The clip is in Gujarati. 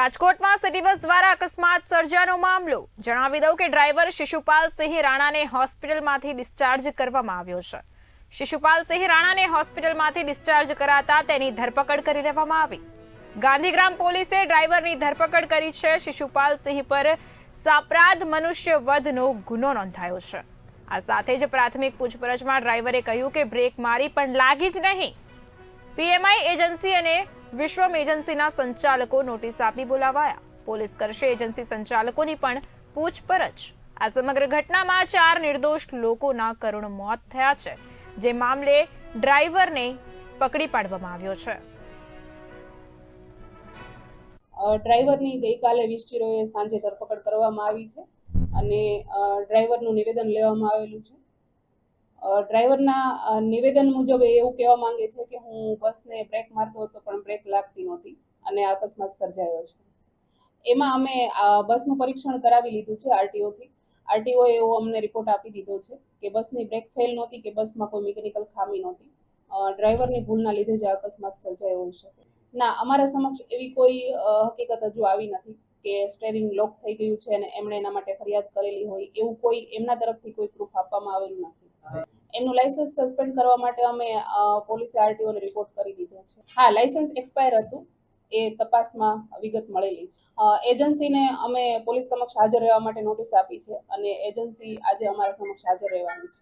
રાજકોટમાં સિટી બસ દ્વારા અકસ્માત સર્જાનો મામલો. જણાવી દઉં કે ડ્રાઈવર શિશુપાલ સિંહ રાણાને હોસ્પિટલમાંથી ડિસ્ચાર્જ કરવામાં આવ્યો છે. શિશુપાલ સિંહ રાણાને હોસ્પિટલમાંથી ડિસ્ચાર્જ કરાતા તેની ધરપકડ કરી લેવામાં આવી. ગાંધીગ્રામ પોલીસે ડ્રાઈવરની ધરપકડ કરી છે. શિશુપાલ સિંહ પર સાપરાધ મનુષ્ય વધનો ગુનો નોંધાયો છે. આ સાથે જ પ્રાથમિક પૂછપરછમાં ડ્રાઈવરે કહ્યું કે બ્રેક મારી પણ લાગી જ નહીં. પીએમઆઈ એજન્સી અને વિશ્વમ એજન્સીના સંચાલકો નોટિસ આપી બોલાવાયા. પોલીસ કરશે એજન્સી સંચાલકોની પણ પૂછપરછ. આ સમગ્ર ઘટનામાં ચાર નિર્દોષ લોકોના કરુણ મોત થયા છે, જે મામલે ડ્રાઈવરને પકડી પાડવામાં આવ્યો છે. ડ્રાઈવરની ગઈકાલે વીસ સાંજે ધરપકડ કરવામાં આવી છે અને ડ્રાઈવરનું નિવેદન લેવામાં આવેલું છે. ડ્રાઈવરના નિવેદન મુજબ એવું કહેવા માંગે છે કે હું બસને બ્રેક મારતો હતો, પણ બ્રેક લાગતી નહોતી અને અકસ્માત સર્જાયો છે. એમાં અમે બસનું પરીક્ષણ કરાવી લીધું છે આરટીઓથી. આરટીઓએ એવો અમને રિપોર્ટ આપી દીધો છે કે બસની બ્રેક ફેલ નહોતી, કે બસમાં કોઈ મિકેનિકલ ખામી નહોતી. ડ્રાઈવરની ભૂલના લીધે જ આ અકસ્માત સર્જાયો હોઈ શકે. ના, અમારા સમક્ષ એવી કોઈ હકીકત હજુ આવી નથી કે સ્ટેરિંગ લોક થઈ ગયું છે અને એમણે એના માટે ફરિયાદ કરેલી હોય એવું કોઈ એમના તરફથી કોઈ પ્રૂફ આપવામાં આવેલું નથી. એમનું લાયસન્સ સસ્પેન્ડ કરવા માટે અમે પોલીસે આરટીઓને રિપોર્ટ કરી દીધો છે. હા લાયસન્સ એક્સપાયર હતું. એ તપાસમાં વિગત મળેલી છે. એજન્સીને અમે પોલીસ સમક્ષ હાજર રહેવા માટે નોટિસ આપી છે અને એજન્સી આજે અમારા સમક્ષ હાજર રહેવાની છે.